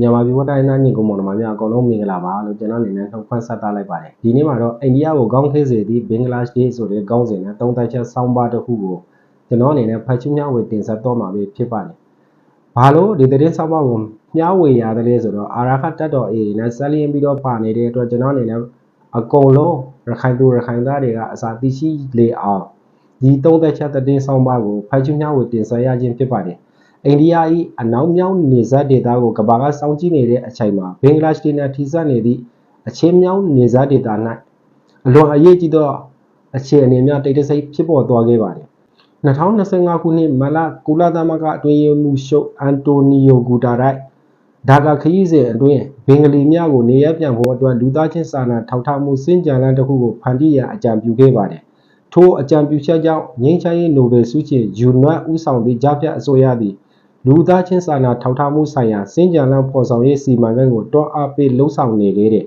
မြန်မာပြည်ဝတိုင်းသားညီကောင်မောင်နှမများအကုန်လုံးမင်္ဂလာပါလို့ကျွန်တော်အနေနဲ့နှုတ်ခွန်းဆက်သလိုက်ပါတယ်ဒီနေ့မှာတော့အိန္ဒိယကိုကောင်းခေးစေသည့်ဘင်္ဂလားဒေ့ရှ်ဆိုတဲ့ကောင်းစဉ်နဲ့သုံးသက်ချက်ဆောင်းပါးတစ်ခုကိုကျွန်တော်အနေနဲ့ဖတ်ချူးမျှဝေတင်ဆက်တော့မှာပဲဖြစ်ပါတယ်ဘာလို့ဒီသတင်းဆောင်းပါးကိုမျှဝေရတယ်လဲဆိုတော့အာရခတက်တော် AA နဲ့ဆက်လျင်းပြီးတော့ပါနေတဲ့အတွက်ကျွန်တော်အနေနဲ့အကုန်လုံးရခိုင်သူရခိုင်သားတွေကအစာသိရှိလေအောင်ဒီသုံးသက်ချက်သတင်းဆောင်းပါးကိုဖတ်ချူးမျှဝေတင်ဆက်ရခြင်းဖြစ်ပါတယ် အိန္ဒိယ၏အနောက်မြောက်နေဇက်ဒေသကိုကဘာကစောင့်ကြည့်နေတဲ့အချိန်မှာဘင်္ဂလားဒေ့ရှ်နဲ့ထိစပ်နေသည့်အချင်းမြောက်နေဇက်ဒေသ၌အလွန်အရေးကြီးသောအခြေအနေများတိတ်တဆိတ်ဖြစ်ပေါ်သွားခဲ့ပါတယ်2025ခုနှစ်မလကုလသမဂ္ဂအတွင်းရေးမှူးချုပ်အန်တိုနီယိုဂူတာရိုက်ဒါကာခရီးစဉ်အတွင်းဘင်္ဂလီများကိုနေရပြန်ဖို့အတွက်လူသားချင်းစာနာထောက်ထားမှုစင်ကြံလန်းတစ်ခုကိုဖန်တီးရန်အကြံပြုခဲ့ပါတယ်ထိုအကြံပြုချက်ကြောင့်ငြိမ်းချမ်းရေးနိုဘယ်ဆုရှင်ယူနွတ်ဦးဆောင်သည့်ကြားဖြတ်အစိုးရသည် လူသားချင်းစာနာထောက်ထားမှုဆိုင်ရာစင်ကြံလန်းဖော်ဆောင်ရေးစီမံကိန်းကိုတွန်းအားပေးလှုံ့ဆော်နေခဲ့တဲ့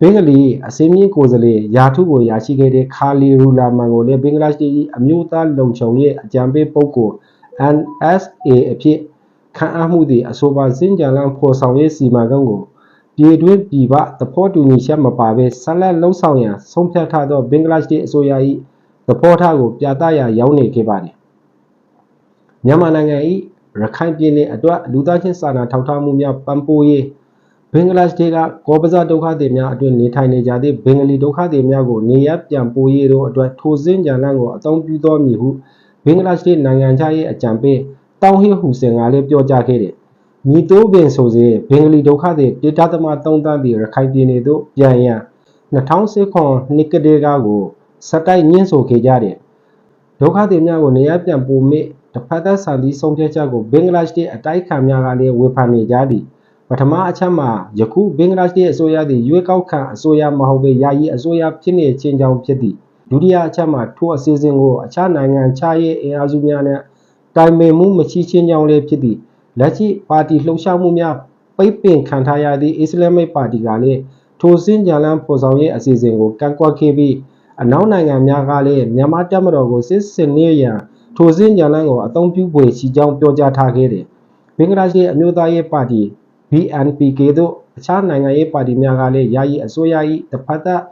ဘင်္ဂလီအစင်းမြင့်ကိုယ်စားလှယ်ယာထုကိုရရှိခဲ့တဲ့ခါလီရူလာမန်ကိုလည်းဘင်္ဂလားဒေ့ရှ်အမျိုးသားလုံခြုံရေးအကြံပေးပုဂ္ဂိုလ် NSA အဖြစ်ခံအပ်မှုသည်အဆိုပါစင်ကြံလန်းဖော်ဆောင်ရေးစီမံကိန်းကိုပြည်တွင်းပြည်ပသဘောတူညီချက်မပါဘဲဆက်လက်လှုံ့ဆော်ရန်ဆုံးဖြတ်ထားသောဘင်္ဂလားဒေ့ရှ်အစိုးရ၏သဘောထားကိုပြသရာရောက်နေခဲ့ပါသည်မြန်မာနိုင်ငံ၏ ရခိုင်ပြည်နယ်အတွက်လူသားချင်းစာနာထောက်ထားမှုများပံ့ပိုးရေးဘင်္ဂလားဒေ့ရှ်ကကောပဇဒုက္ခသည်များအတွင်နေထိုင်နေကြသည့်ဘင်္ဂလီဒုက္ခသည်များကိုနေရပ်ပြန်ပို့ရေးတို့အတွက်ထိုစင်ကြံလန်းကိုအသုံးပြုသောမည်ဟုဘင်္ဂလားဒေ့ရှ်နိုင်ငံခြားရေးအကြံပေးတောင်းဟီဟူစင်ကလည်းပြောကြားခဲ့တယ်။မြည်တိုးပင်ဆိုစေဘင်္ဂလီဒုက္ခသည်တေတာသမ3တန်းသည့်ရခိုင်ပြည်နယ်သို့ပြန်ရန်2019နှစ်ကတည်းကကိုစတိုက်ညှင်းဆိုခဲ့ကြတယ်။ဒုက္ခသည်များကိုနေရပ်ပြန်ပို့မိ တစ်ဖက်သက်ဆန်သည့်ဆုံးဖြတ်ချက်ကိုဘင်္ဂလားဒေ့ရှ်အတိုက်ခံများကလည်းဝေဖန်နေကြသည်ပထမအချက်မှာယခုဘင်္ဂလားဒေ့ရှ်အစိုးရသည်ရွေးကောက်ခံအစိုးရမဟုတ်ဘဲယာယီအစိုးရဖြစ်နေခြင်းကြောင့်ဖြစ်သည်ဒုတိယအချက်မှာထိုအစီအစဉ်ကိုအခြားနိုင်ငံခြားရေးအင်အားစုများနဲ့တိုင်ပင်မှုမရှိခြင်းကြောင့်လည်းဖြစ်သည်လက်ရှိပါတီလှုပ်ရှားမှုများပိတ်ပင်ခံထားရသည့်အစ္စလာမစ်ပါတီကလည်းထိုစင်ကြံလန်းဖော်ဆောင်ရေးအစီအစဉ်ကိုကန့်ကွက်ခဲ့ပြီးအနောက်နိုင်ငံများကလည်းမြန်မာတပ်မတော်ကိုစစ်စင်နေရန် ထိုစင်ကြံလန်းကိုအသုံးပြုပွေရှိကြောင်းပြောကြားထားခဲ့တယ်။ဘင်္ဂလားဒေ့ရှ်အမျိုးသားရေးပါတီ BNPK တို့အခြားနိုင်ငံရေးပါတီများကလည်းယာယီအစိုးရ၏တစ်ဖက်သက်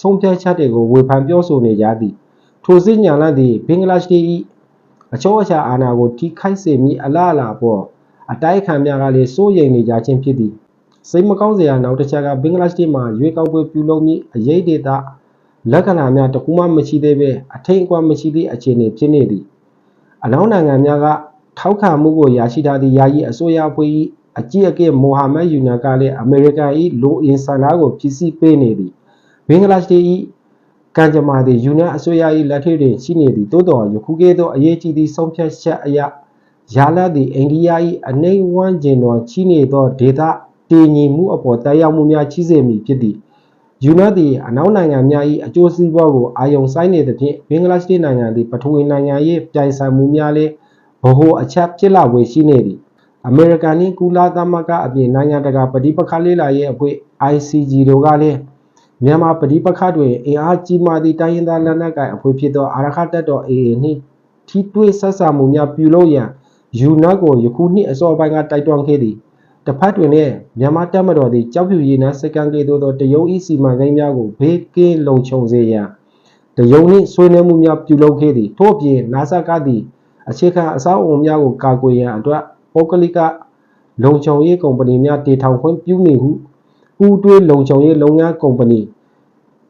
ဆုံးဖြတ်ချက်တွေကိုဝေဖန်ပြောဆိုနေကြသည်။ထိုစင်ကြံလန်းသည်ဘင်္ဂလားဒေ့ရှ်၏အချို့အခြားအာဏာကိုထိခိုက်စေမည့်အလားအလာပေါ်အတိုက်ခံများကလည်းစိုးရိမ်နေကြခြင်းဖြစ်သည်။စိတ်မကောင်းစရာနောက်တစ်ချက်ကဘင်္ဂလားဒေ့ရှ်မှာရွေးကောက်ပွဲပြုလုပ်မည့်အရေးဒေတာလက္ခဏာများတကူမှမရှိသေးဘဲအထိန်အကွာမရှိသည့်အခြေအနေဖြစ်နေသည် အနောက်နိုင်ငံများကထောက်ခံမှုကိုရရှိထားသည့်ယာယီအစိုးရအဖွဲ့၏အကြီးအကဲမိုဟာမက်ယူနန်ကလည်းအမေရိကန်၏လိုအင်ဆန္ဒကိုဖြစ်စီပေးနေသည်ဘင်္ဂလားဒေ့ရှ်၏ကံကြမ္မာသည်ယူနန်အစိုးရ၏လက်ထက်တွင်ရှိနေသည်သို့တော်ယခုကဲ့သို့အရေးကြီးသည့်ဆုံးဖြတ်ချက်အရရလာသည့်အိန္ဒိယ၏အနေဝန်းကျင်တော်ကြီးနေသောဒေသတည်ငြိမ်မှုအပေါ်တက်ရောက်မှုများကြီးစေမည်ဖြစ်သည် ယူနတ်သည်အနောက်နိုင်ငံများ၏အကျိုးစီးပွားကိုအာရုံစိုက်နေသဖြင့်ဘင်္ဂလားဒေ့ရှ်နိုင်ငံသည်ပထဝီနိုင်ငံ၏ပြိုင်ဆိုင်မှုများလည်းဗဟိုအချက်ဖြစ်လာဝေရှိနေသည်အမေရိကန်နှင့်ကုလသမဂ္ဂအပြင်နိုင်ငံတကာပဋိပက္ခလေးလာရဲ့အဖွဲ့ ICG တို့ကလည်းမြန်မာပဋိပက္ခတွင်အင်အားကြီးမားသည့်တိုင်းရင်းသားလက်နက်ကိုင်အဖွဲ့ဖြစ်သောအာရခတပ်တော် AA နှင့်ထိတွေ့ဆက်ဆံမှုများပြုလုပ်ရန်ယူနတ်ကိုယခုနှစ်အစောပိုင်းကတိုက်တွန်းခဲ့သည် တစ်ဖက်တွင်လည်းမြန်မာတပ်မတော်သည်ကြောက်ဖြူရည်နှင့်စကန်ကလေးတို့သောတရုတ်ဤစီမံကိန်းများကိုဘေးကင်းလုံခြုံစေရန်တရုတ်နှင့်ဆွေးနွေးမှုများပြုလုပ်ခဲ့သည်ထို့အပြင်နာဆာကသည်အခြေခံအဆောက်အအုံများကိုကာကွယ်ရန်အတွက်ပုဂ္ဂလိကလုံခြုံရေးကုမ္ပဏီများတည်ထောင်ခွင့်ပြုမည်ဟုပူးတွဲလုံခြုံရေးလုပ်ငန်းကုမ္ပဏီ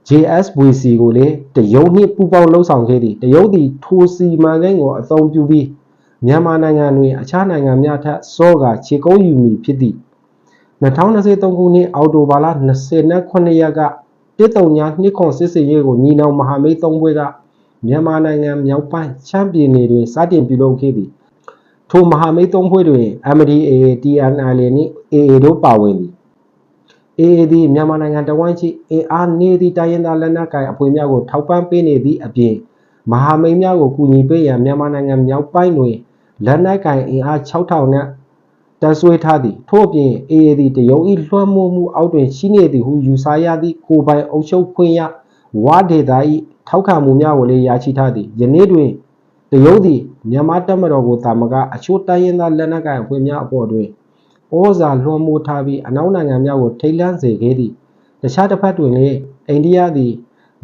JSVC ကိုလည်းတရုတ်နှင့်ပူးပေါင်းလှုပ်ဆောင်ခဲ့သည်တရုတ်သည်ထိုစီမံကိန်းကိုအသုံးပြုပြီး မြန်မာနိုင်ငံတွင်အခြားနိုင်ငံများထက်စောကခြေကုပ်ယူမည်ဖြစ်သည်2023ခုနှစ်အောက်တိုဘာလ29ရက်ကတစ်တုံညာနှစ်ခွန်စစ်စင်ရေးကိုညီနောင်မဟာမိတ်သုံးဘွဲကမြန်မာနိုင်ငံမြောက်ပိုင်းချမ်းပြည်နယ်တွင်စတင်ပြုလုပ်ခဲ့သည်ထိုမဟာမိတ်သုံးဖွဲ့တွင် MDAA TNL နှင့် AA တို့ပါဝင်သည် AA သည်မြန်မာနိုင်ငံတဝိုင်းရှိအင်အားနေသည့်တိုင်းရင်းသားလက်နက်ကိုင်အဖွဲ့များကိုထောက်ပံ့ပေးနေသည့်အပြင်မဟာမိတ်များကိုကူညီပေးရန်မြန်မာနိုင်ငံမြောက်ပိုင်းတွင် လက်နက်ကင်အင်အား6000နဲ့တန်ဆွဲထားသည်ထို့အပြင် AA သည်တရုတ်၏လွှမ်းမိုးမှုအောက်တွင်ရှိနေသည်ဟုယူဆရသည့်ကိုပိုင်အုပ်ချုပ်ခွင့်ရဝါဒေတာ၏ထောက်ခံမှုများကိုလည်းရရှိထားသည်ယနေ့တွင်တရုတ်သည်မြန်မာတပ်မတော်ကိုတာမကအချို့တိုင်းရင်းသားလက်နက်ကိုင်အဖွဲ့များအပေါ်တွင်ဩဇာလွှမ်းမိုးထားပြီးအနောက်နိုင်ငံများကိုထိတ်လန့်စေခဲ့သည်တခြားတစ်ဖက်တွင်လည်းအိန္ဒိယသည်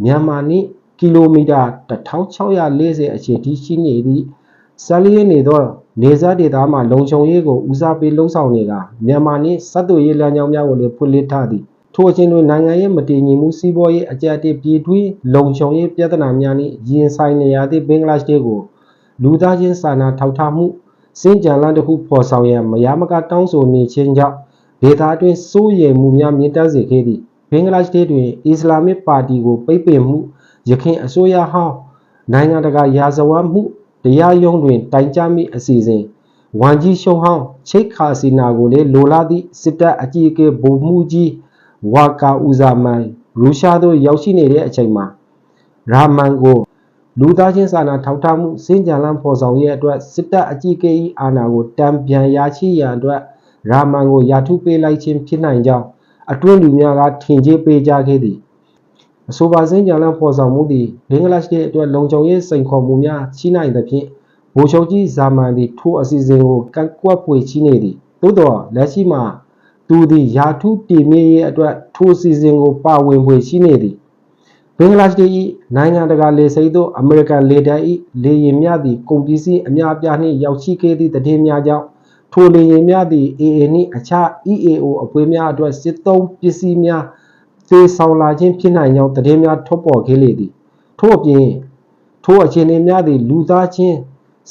မြန်မာနှင့်ကီလိုမီတာ1640အချိန်ထိရှိနေသည့် ဆက်လျက်နေသောနေဇာဒေသမှလုံခြုံရေးကိုဦးစားပေးလှုံ့ဆော်နေကမြန်မာနှင့်ဆက်သွယ်ရေးလမ်းကြောင်းများကိုလည်းဖွင့်လှစ်ထားသည်ထိုအချိန်တွင်နိုင်ငံရေးမတည်ငြိမ်မှုစီးပွားရေးအကြအတက်ပြည်တွင်းလုံခြုံရေးပြဿနာများနှင့်ရင်ဆိုင်နေရသည့်ဘင်္ဂလားဒေ့ရှ်ကိုလူသားချင်းစာနာထောက်ထားမှုစင်ကြံလန်းတစ်ခုဖော်ဆောင်ရန်မယားမကတောင်းဆိုနေခြင်းကြောင့်ဒေသအတွင်းစိုးရိမ်မှုများမြင့်တက်စေခဲ့သည်ဘင်္ဂလားဒေ့ရှ်တွင်အစ္စလာမစ်ပါတီကိုပိတ်ပင်မှုရခိုင်အစိုးရဟောင်းနိုင်ငံတကာရာဇဝတ်မှု တရားရုံးတွင်တိုင်ကြားမိအစီအစဉ်ဝန်ကြီးရှုံဟောင်းချိတ်ခါစီနာကိုလည်းလိုလားသည့်စစ်တပ်အကြီးအကဲဗိုလ်မှူးကြီးဝါကာဦးဇာမန်ရုရှားသို့ရောက်ရှိနေတဲ့အချိန်မှာရာမန်ကိုလူသားချင်းစာနာထောက်ထားမှုစင်ကြံလန်းဖော်ဆောင်ရေးအတွက်စစ်တပ်အကြီးအကဲ၏အာဏာကိုတံပြန်ရရှိရန်အတွက်ရာမန်ကိုယာထုပေးလိုက်ခြင်းဖြစ်နိုင်ကြောင်းအတွင်းလူများကထင်ကြေးပေးကြခဲ့သည် အဆိုပါစင်ကြံလန်းဖော်ဆောင်မှုသည်ဘင်္ဂလားဒေ့ရှ်အတွက်လုံခြုံရေးစိန်ခေါ်မှုများရှိနိုင်သဖြင့်ဗိုလ်ချုပ်ကြီးဇာမန်သည်ထိုအစီအစဉ်ကိုကန့်ကွက်ဖွယ်ရှိနေသည်သို့သောလက်ရှိမှာသူသည်ယာထုတည်မြဲရေးအတွက်ထိုအစီအစဉ်ကိုပါဝင်ဖွယ်ရှိနေသည်ဘင်္ဂလားဒေ့ရှ်၏နိုင်ငံတကာလေဆိပ်သို့အမေရိကန်လေတပ်၏လေယာဉ်များသည်ကုန်ပစ္စည်းအများအပြားနှင့်ရောက်ရှိခဲ့သည့်သတင်းများကြောင့်ထိုလေယာဉ်များသည် AA နှင့်အခြား EAO အဖွဲ့များအတွက်စစ်သုံးပစ္စည်းများ သေဆောင်လာခြင်းဖြစ်နိုင်ကြောင်းသတင်းများထွက်ပေါ်ခဲ့လေသည်ထို့အပြင်ထိုအခြေအနေများသည်လူသားချင်း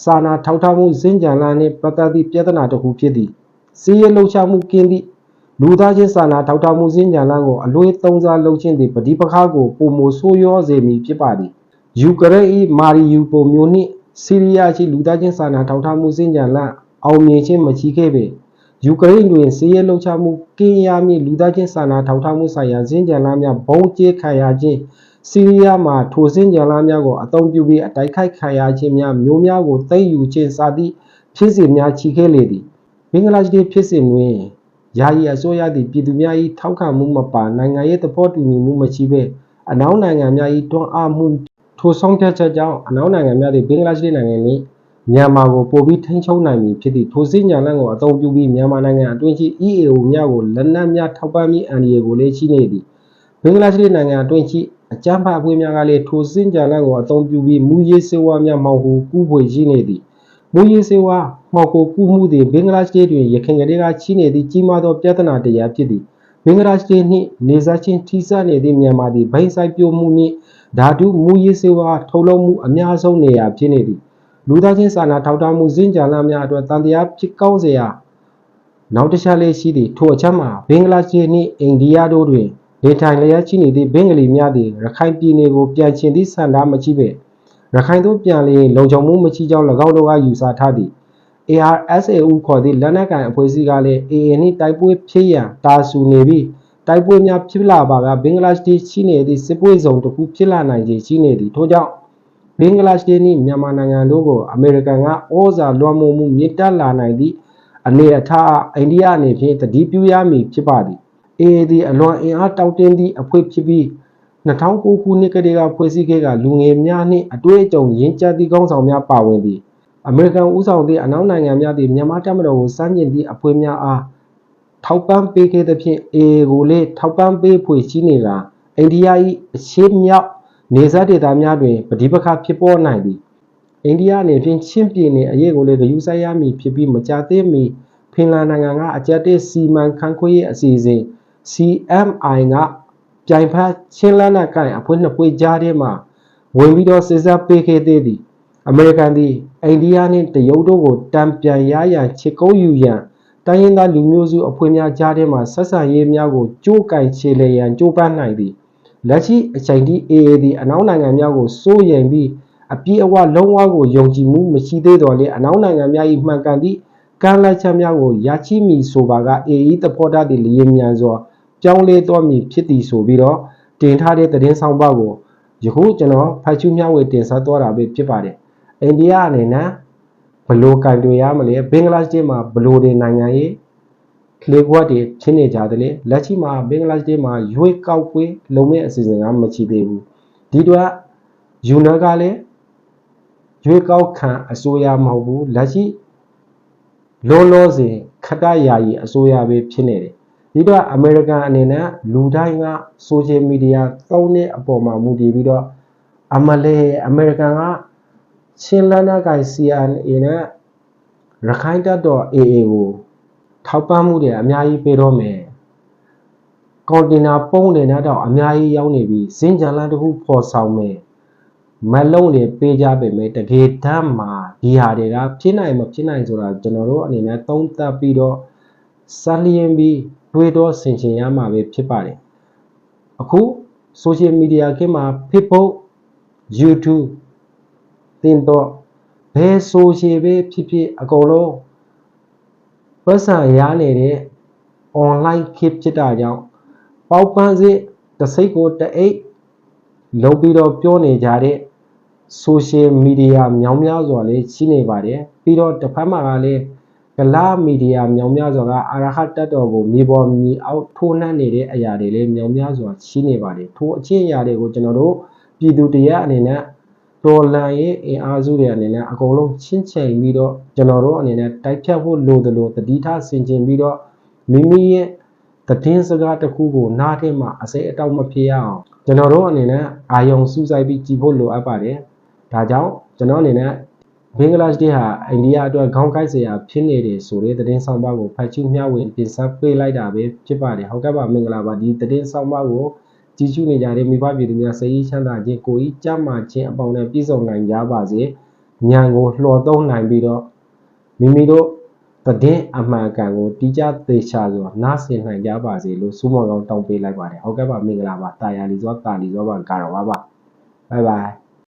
စာနာထောက်ထားမှုစင်ကြံလာနှင့်ပတ်သက်သည့်ပြဿနာတစ်ခုဖြစ်သည်စီးရဲလှုပ်ရှားမှုကင်းသည့်လူသားချင်းစာနာထောက်ထားမှုစင်ကြံလန်းကိုအလွေသုံးစားလုပ်ခြင်းသည်ပဋိပက္ခကိုပုံမဆိုးရောစေမည်ဖြစ်ပါသည်ယူကရိန်း၏မာရီယူပိုမျိုးနှင့်ဆီးရီးယားရှိလူသားချင်းစာနာထောက်ထားမှုစင်ကြံလန်းအောင်မြင်ခြင်းမရှိခဲ့ပေ ယူကရိန်းတွင်စီးရဲလှုပ်ရှားမှုကင်းရမည့်လူသားချင်းစာနာထောက်ထားမှုဆိုင်ရာစင်ကြံလန်းများဘုံကျဲခံရခြင်းဆီးရီးယားမှာထိုစင်ကြံလန်းများကိုအသုံးပြုပြီးအတိုက်ခိုက်ခံရခြင်းများမျိုးများကိုသိမ်းယူခြင်းစသည့်ဖြစ်စဉ်များချီခဲ့လေသည်ဘင်္ဂလားဒေ့ရှ်ဖြစ်စဉ်တွင်ယာယီအစိုးရသည်ပြည်သူများ၏ထောက်ခံမှုမပါနိုင်ငံရေးသဘောတူညီမှုမရှိဘဲအနောက်နိုင်ငံများ၏တွန်းအားမှုထိုဆုံးဖြတ်ချက်ကြောင့်အနောက်နိုင်ငံများသည်ဘင်္ဂလားဒေ့ရှ်နိုင်ငံနှင့် မြန်မာကိုပိုပြီးထိန်းချုပ်နိုင်ပြီဖြစ်သည့်ထိုစည်းညာလန့်ကိုအသုံးပြုပြီးမြန်မာနိုင်ငံအတွင်းရှိ EAO များကိုလက်နက်များထောက်ပံ့ပြီးအန်ဒီယေကိုလည်းရှိနေသည်ဘင်္ဂလားဒေ့ရှ်နိုင်ငံအတွင်းရှိအကြမ်းဖက်အဖွဲ့များကလည်းထိုစည်းညာလန့်ကိုအသုံးပြုပြီးမူရေးစေဝါများမှောင်ခိုကူးဖွေရှိနေသည်မူရေးစေဝါမှောက်ကိုကူးမှုသည်ဘင်္ဂလားဒေ့ရှ်တွင်ရခိုင်ကလေးကရှိနေသည့်ကြီးမားသောပြဿနာတစ်ရပ်ဖြစ်သည်ဘင်္ဂလားဒေ့ရှ်နှင့်နေဆက်ချင်းထိစပ်နေသည့်မြန်မာသည်ဗိုင်းဆိုင်ပြိုမှုနှင့်ဓာတုမူရေးစေဝါထုတ်လုပ်မှုအများဆုံးနေရာဖြစ်နေသည် လူသားချင်းစာနာထောက်ထားမှုစင်ကြလာများအတွက်တန်တရားဖြစ်ကောင်းစေရာနောက်တစ်ခြားလေးရှိသည့်ထိုအချက်မှာဘင်္ဂလားဒေ့ရှ်နှင့်အိန္ဒိယတို့တွင်နေထိုင်လျက်ရှိနေသည့်ဘင်္ဂလီများသည်ရခိုင်ပြည်နယ်ကိုပြန်ချင်သည့်ဆန္ဒမရှိပေရခိုင်သို့ပြန်လျင်လုံခြုံမှုမရှိကြောင်း၎င်းတို့ကယူဆထားသည် ARSAU ခေါ်သည့်လက်နက်ကိုင်အဖွဲ့အစည်းကလည်း AA နှင့်တိုက်ပွဲဖြစ်ရန်တာဆူနေပြီးတိုက်ပွဲများဖြစ်လာပါကဘင်္ဂလားဒေ့ရှ်ရှိနေသည့်စစ်ပွဲစုံတစ်ခုဖြစ်လာနိုင်ခြေရှိနေသည်ထို့ကြောင့် ဘင်္ဂလားဒေ့ရှ်နှင့်မြန်မာနိုင်ငံတို့ကိုအမေရိကန်ကဩဇာလွှမ်းမိုးမှုမြင့်တက်လာနိုင်သည့်အနေအထားအားအိန္ဒိယအနေဖြင့်တတိပြုရမည်ဖြစ်ပါသည် AA သည်အလွန်အင်အားတောင့်တင်းသည့်အဖွဲ့ဖြစ်ပြီး2009ခုနှစ်ကတည်းကဖွဲ့စည်းခဲ့ကလူငယ်များနှင့်အတွေ့အကြုံရင့်ကျက်သည့်ကောင်းဆောင်များပါဝင်သည်အမေရိကန်ဦးဆောင်သည့်အနောက်နိုင်ငံများသည့်မြန်မာတပ်မတော်ကိုစန့်ကျင်သည့်အဖွဲ့များအားထောက်ပံ့ပေးခဲ့သဖြင့် AA ကိုလည်းထောက်ပံ့ပေးဖွယ်ရှိနေကအိန္ဒိယ၏အရှေ့မြောက် နေဆက်ဒေသများတွင်ပဋိပက္ခဖြစ်ပေါ်နိုင်သည်အိန္ဒိယအနေဖြင့်ချင်းပြည်နယ်အရေးကိုလည်းဂရုစိုက်ရမည်ဖြစ်ပြီးမကြာသေးမီဖင်လန်နိုင်ငံကအကြက်တဲ့စီမံခန့်ခွဲရေးအစီအစဉ် CMI ကပြိုင်ဖက်ချင်းလန်းနာကိုင်အဖွဲ့နှစ်ဖွဲ့ကြားထဲမှာဝင်ပြီးတော့စစ်ဆက်ပေးခဲ့သေးသည်အမေရိကန်သည်အိန္ဒိယနှင့်တရုတ်တို့ကိုတံပြန်ရရန်ချစ်ကုန်းယူရန်တိုင်းရင်းသားလူမျိုးစုအဖွဲ့များကြားထဲမှဆက်ဆံရေးများကိုကြိုးကင်ခြေလျရန်ကြိုးပမ်းနိုင်သည် လက်ရှိအချိန်ထိ AA သည်အနောက်နိုင်ငံများကိုစိုးရိမ်ပြီးအပြည့်အဝလုံးဝကိုယုံကြည်မှုမရှိသေးတော့လေအနောက်နိုင်ငံများ၏မှန်ကန်သည့်ကမ်းလှမ်းချက်များကိုရရှိမည်ဆိုပါက AA သဘောထားသည့်လျင်မြန်စွာပြောင်းလဲသွားမည်ဖြစ်သည်ဆိုပြီးတော့တင်ထားတဲ့သတင်းဆောင်ပါကိုယခုကျွန်တော်ဖိုက်ချူမျှဝေတင်ဆက်သွားတာပဲဖြစ်ပါတယ်အိန္ဒိယအနေနဲ့ဘယ်လိုကင်တွယ်ရမလဲဘင်္ဂလားဒေ့ရှ်မှာဘယ်လိုတွေနိုင်ငံရေး လေကွက်တွေဖြစ်နေကြတယ်လေလက်ရှိမှာဘင်္ဂလားဒေ့ရှ်မှာရွေးကောက်ပွဲလုပ်မဲ့အစီအစဉ်ကမရှိသေးဘူးဒီတော့ယူနကလည်းရွေးကောက်ခံအစိုးရမဟုတ်ဘူးလက်ရှိလောလောဆယ်ခခတ္တယာယီအစိုးရပဲဖြစ်နေတယ်ဒီတော့အမေရိကန်အနေနဲ့လူတိုင်းက social media သုံးတဲ့အပေါ်မှာမူတည်ပြီးတော့အမလေးအမေရိကန်ကချင်းလန်းနာကိုင် CNA နဲ့ရခိုင်တပ်တော် AA ကို ထောက်ပံ့မှုတွေအများကြီးပေးတော့မယ်ကွန်တိန်နာပုံးတွေနဲ့တော့အများကြီးရောက်နေပြီစင်ကြံလန်းတစ်ခုပေါ်ဆောင်မယ်မလုံးတွေပေးကြပေမဲ့တကယ်တမ်းမှာဒီဟာတွေကဖြစ်နိုင်မဖြစ်နိုင်ဆိုတာကျွန်တော်တို့အနေနဲ့သုံးသပ်ပြီးတော့စလျင်ပြီးတွေးတော့ဆင်ခြင်ရမှာပဲဖြစ်ပါတယ်အခု social media ကမှာ Facebook YouTube တင်တော့ဘယ် social ပဲဖြစ်ဖြစ်အကုန်လုံး ပတ်စံရနေတဲ့ online ခေတ်ဖြစ်တာကြောင့်ပေါက်ပန်းစစ်တစ်စိတ်ကိုတအိတ်လုံးပြီးတော့ပြောနေကြတဲ့ social media မြောင်များစွာလေးရှိနေပါတယ်ပြီးတော့တစ်ဖက်မှာကလည်းကလာမီဒီယာမြောင်များစွာကအရဟတ်တက်တော်ကိုမြေပေါ်မြေအောက်ထိုးနှက်နေတဲ့အရာတွေလည်းမြောင်များစွာရှိနေပါတယ်ထိုအချင်းအရာတွေကိုကျွန်တော်တို့ပြည်သူတရားအနေနဲ့ တော်လန်ရေးအင်အားစုတွေအနေနဲ့အကုန်လုံးချင်းချိန်ပြီးတော့ကျွန်တော်တို့အနေနဲ့တိုက်ဖြတ်ဖို့လိုသလိုတတိထားဆင်ခြင်ပြီးတော့မိမိရဲ့သတင်းစကားတစ်ခုကိုနားထဲမှာအစိအတောက်မဖြစ်ရအောင်ကျွန်တော်တို့အနေနဲ့အာယုံစူးစိုက်ပြီးကြည်ဖို့လိုအပ်ပါတယ်ဒါကြောင့်ကျွန်တော်အနေနဲ့ဘင်္ဂလားဒေ့ရှ်ဟာအိန္ဒိယအတွက်ခေါင်းကိုက်စရာဖြစ်နေတယ်ဆိုတဲ့သတင်းဆောင်ပါကိုဖတ်ချူမျှဝေတင်ဆက်ပေးလိုက်တာပဲဖြစ်ပါတယ်ဟုတ်ကဲ့ပါမင်္ဂလာပါဒီသတင်းဆောင်ပါကို ကြည့်ရှုနေကြတဲ့မိဘပြည်သူများစိတ်ချမ်းသာခြင်းကိုယ်ဤကြမ်းမာခြင်းအပေါင်းနဲ့ပြည့်စုံနိုင်ကြပါစေဉာဏ်ကိုလှော်သုံးနိုင်ပြီးတော့မိမိတို့သတင်းအမှန်ကန်ကိုတိကျသေချာစွာနားဆင်နိုင်ကြပါစေလို့ဆုမွန်ကောင်းတောင်းပေးလိုက်ပါတယ်ဟုတ်ကဲ့ပါမင်္ဂလာပါတာယာလီစွာကာလီစွာပါကာရဝါပါဘိုင်ဘိုင်